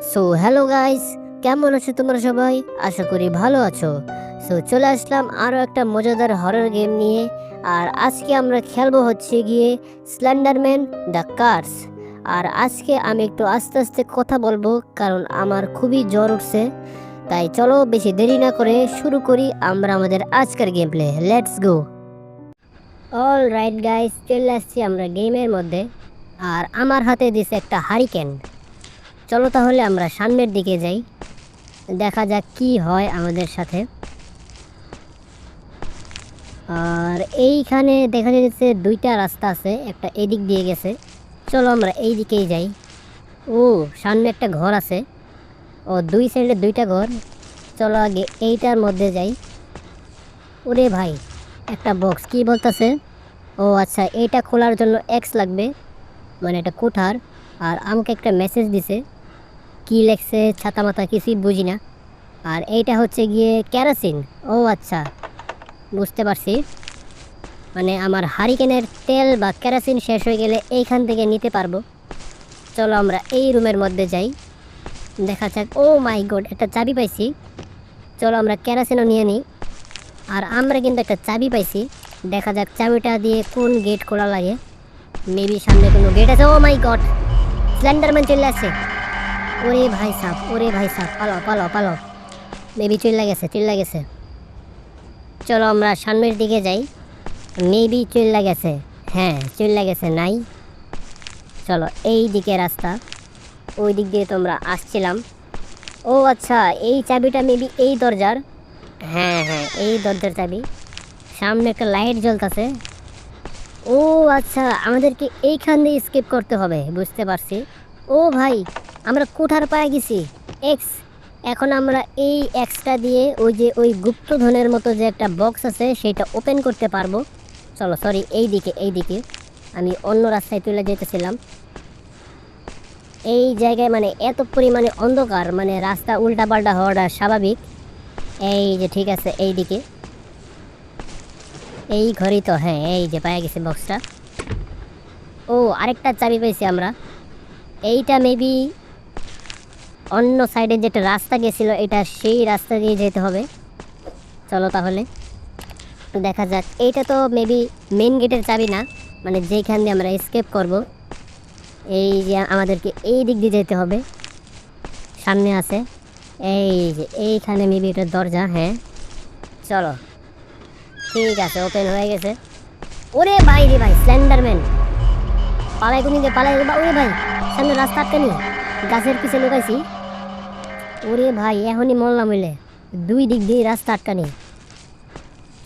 So hello guys কেমন আছো তোমরা সবাই? আশা করি ভালো আছো। সো চলে আসলাম আরও একটা মজাদার হরর গেম নিয়ে। আর আজকে আমরা খেলব হচ্ছে গিয়ে স্ল্যান্ডারম্যান দ্য কার্স আর আজকে আমি একটু আস্তে আস্তে কথা বলব, কারণ আমার খুবই জ্বর উঠছে। তাই চলো বেশি দেরি না করে শুরু করি আমরা আমাদের আজকের game play let's go all right guys চলে আসছি আমরা গেমের মধ্যে। আর আমার হাতে দিছে একটা হারিকেন চলো তাহলে আমরা সামনের দিকে যাই। দেখা যাক কি হয় আমাদের সাথে। আর এইখানে দেখা যাচ্ছে দুইটা রাস্তা আছে, একটা এদিক দিয়ে গেছে। চলো আমরা এই দিকেই যাই। ও, সামনে একটা ঘর আছে। ও, দুই সাইডে দুইটা ঘর। চলো আগে এইটার মধ্যে যাই। ওরে ভাই, একটা বক্স কি বলতেছে? ও আচ্ছা এইটা খোলার জন্য এক্স লাগবে। মানে একটা কোঠার। আর আমাকে একটা মেসেজ দিছে। কি লেখছে, ছাতা মাথা কিছুই বুঝি না। আর এইটা হচ্ছে গিয়ে ক্যারাসিন ও আচ্ছা বুঝতে পারছি। মানে আমার হারিকেনের তেল বা ক্যারাসিন শেষ হয়ে গেলে এইখান থেকে নিতে পারব। চলো আমরা এই রুমের মধ্যে যাই। দেখা যাক, ও মাই গড, একটা চাবি পাইছি। চলো আমরা ক্যারাসিনও নিয়ে নিই। আর আমরা কিন্তু একটা চাবি পাইছি। দেখা যাক চাবিটা দিয়ে কোন গেট খোলা লাগে। মেবি সামনে কোনো গেট আছে। ও মাই গড স্ল্যান্ডারম্যান চলে আসছে। ওরে ভাই সাপ ওরে ভাই সাপ পালো পালো পালো মেবি চলে গেছে চলে গেছে চলো আমরা সামনের দিকে যাই। মেবি চলে গেছে হ্যাঁ চলে গেছে নাই। চলো, এই দিকে রাস্তা। ওই দিক দিয়ে তোমরা আসছিলাম। ও আচ্ছা এই চাবিটা মেবি এই দরজার। হ্যাঁ হ্যাঁ এই দরজার চাবি। সামনে একটা লাইট জ্বলতেছে। ও আচ্ছা আমাদেরকে এইখান দিয়ে স্কিপ করতে হবে, বুঝতে পারছি। ও ভাই আমরা কোঠার পায়ে গেছি? এক্স এখন আমরা এই এক্সটা দিয়ে ওই যে ওই গুপ্তধনের মতো যে একটা বক্স আছে, সেটা ওপেন করতে পারব। চলো সরি এই দিকে এই দিকে আমি অন্য রাস্তায় তুলে যেতেছিলাম। এই জায়গায় মানে এত পরিমাণে অন্ধকার মানে রাস্তা উল্টা পাল্টা হওয়াটা স্বাভাবিক। এই যে ঠিক আছে এই দিকে এই ঘরই তো হ্যাঁ এই যে পায়ে গেছে বক্সটা ও, আরেকটা চাবি পেয়েছি আমরা। এইটা মেবি অন্য সাইডে যেটা রাস্তা গেছিল এটা সেই রাস্তা দিয়ে যেতে হবে। চলো তাহলে। দেখা যাক। এইটা তো মেবি মেন গেটের চাবি না। মানে যেখান দিয়ে আমরা স্কেপ করব। এই যে আমাদেরকে এই দিক দিয়ে যেতে হবে। সামনে আছে। এই যে এইখানে মেবি এটা দরজা হ্যাঁ। চলো। ঠিক আছে ওপেন হয়ে গেছে। ওরে ভাই রে ভাই স্ল্যান্ডারম্যান পালাই কোনি যে পালাই ওরে ভাই, সামনে রাস্তা আটকানি। গাছের পিছনে লুকাইছি। ওরে ভাই, এখনই মরলাম হইলে দুই দিক দিয়ে রাস্তা আটকানি।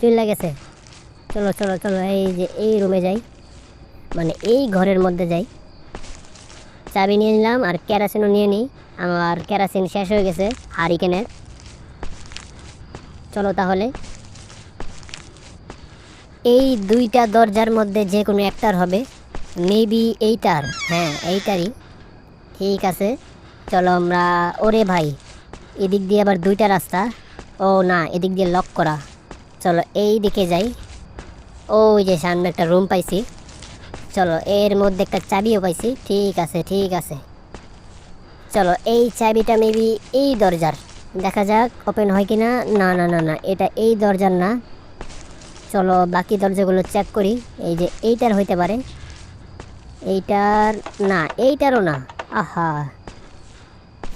চলে গেছে। চলো চলো চলো, এই যে এই রুমে যাই। মানে এই ঘরের মধ্যে যাই। চাবি নিয়ে নিলাম আর কেরাসিনও নিয়ে নিই। আমার কেরাসিন শেষ হয়ে গেছে হারিকেনের। চলো তাহলে। এই দুইটা দরজার মধ্যে যে কোনো একটার হবে। মেবি এইটার। হ্যাঁ এইটারই। ঠিক আছে। চলো আমরা, ওরে ভাই, এদিক দিয়ে আবার দুইটা রাস্তা। ও না, এদিক দিয়ে লক করা। চলো এই দিকে যাই। ওই যে সামনে একটা রুম পাইছি। চলো এর মধ্যে একটা চাবিও পাইছি। ঠিক আছে ঠিক আছে। চলো এই চাবিটা মেবি এই দরজার। দেখা যাক ওপেন হয় কি না না না না না এটা এই দরজার না। চলো বাকি দরজাগুলো চেক করি। এই যে এইটার হইতে পারে। এইটার, না, এইটারও না। আহা।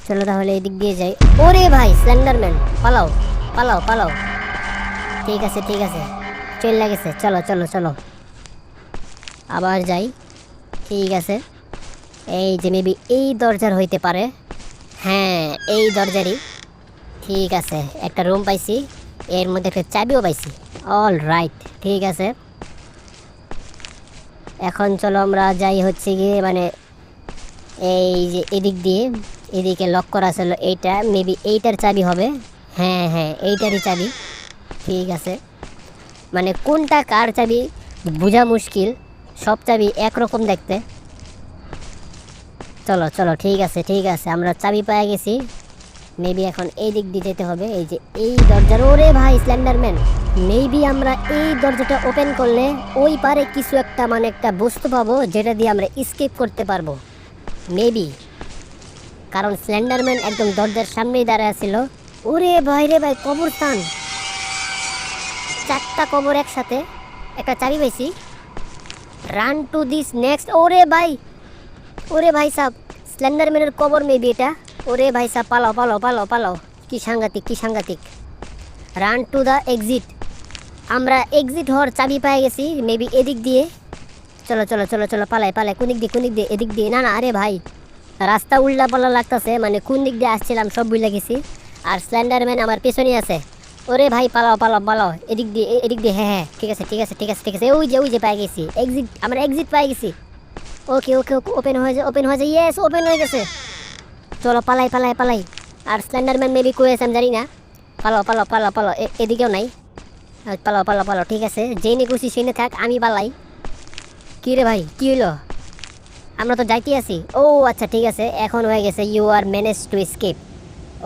চলো তাহলে এদিক দিয়ে যাই। ওরে ভাই স্ল্যান্ডারম্যান পালাও পালাও পালাও। ঠিক আছে ঠিক আছে। চলে গেছে, চলো চলো চলো। আবার যাই। ঠিক আছে। এই যে মেবি এই দরজার হইতে পারে। হ্যাঁ এই দরজারই। ঠিক আছে, একটা রুম পাইছি। এর মধ্যে একটা চাবিও পাইছি। অল রাইট ঠিক আছে। এখন চলো আমরা যাই হচ্ছে গিয়ে মানে এই যে এদিক দিয়ে। এদিকে লক করা ছিল, এইটা মেবি এইটার চাবি হবে। হ্যাঁ হ্যাঁ এইটারই চাবি। ঠিক আছে। মানে কোনটা কার চাবি বোঝা মুশকিল। সব চাবি একরকম দেখতে। চলো চলো, ঠিক আছে ঠিক আছে, আমরা চাবি পেয়ে গেছি। মেবি এখন এই দিক দিয়ে যেতে হবে। এই যে এই দরজার, ওরে ভাই স্ল্যান্ডারম্যান মেবি আমরা এই দরজাটা ওপেন করলে ওই পারে কিছু একটা মানে একটা বস্তু পাবো, যেটা দিয়ে আমরা স্কেপ করতে পারব। মেবি কারণ স্ল্যান্ডারম্যান একদম দরজার সামনেই দাঁড়ায় ছিল ওরে ভাই রে ভাই, কবরস্থান। চারটা কবর একসাথে, একটা চাবি পাইছি। রান টু দিস নেক্সট ওরে ভাই ওরে ভাই সাহ স্ল্যান্ডারম্যানের কবর মেবি এটা। ওরে ভাই সাহ পালাও পালাও পালাও পালাও। কি সাংঘাতিক কি সাংঘাতিক। রান টু দ্য এক্সিট আমরা এক্সিট হওয়ার চাবি পেয়ে গেছি মেবি এদিক দিয়ে। চলো চলো চলো চলো, পালাই পালাই, কোন দিক দিয়ে, কোন দিক দিয়ে, এদিক দিয়ে। না না, আরে ভাই। রাস্তা উল্টা পাল্লা লাগতেছে মানে কোন দিক দিয়ে আসছিলাম সব বুঝলে গেছি। আর স্ল্যান্ডারম্যান আমার পেছনে আছে। ওরে ভাই, পালাও পালাও পালাও, এদিক দিয়ে এদিক দিয়ে হ্যাঁ হ্যাঁ ঠিক আছে ঠিক আছে ঠিক আছে ঠিক আছে, ওই যে ওই যে পাই গেছি এক্সিট আমরা এক্সিট পাই গেছি। ওকে ওকে ওকে ওপেন হয়ে যায় ওপেন হয়ে যায় ইয়েস ওপেন হয়ে গেছে। চলো, পালাই পালাই পালাই। আর স্ল্যান্ডারম্যান মেবি কই আছে আমি জানি না। পালাও পালাও পালাও পালাও এদিকেও নাই। পালাও পালাও পালাও, ঠিক আছে, যেই নে খুশি, সেই থাক, আমি পালাই। কি রে ভাই, কি হইল? আমরা তো যাইতে আছি। ও আচ্ছা ঠিক আছে। এখন হয়ে গেছে you are manage to escape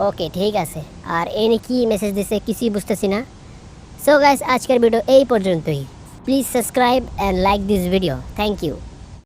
okay ঠিক আছে। আর এনে কি মেসেজ দিছে কিছুই বুঝতেছি না। সো গাইস আজকের ভিডিও এই পর্যন্তই। Please subscribe and like this video thank you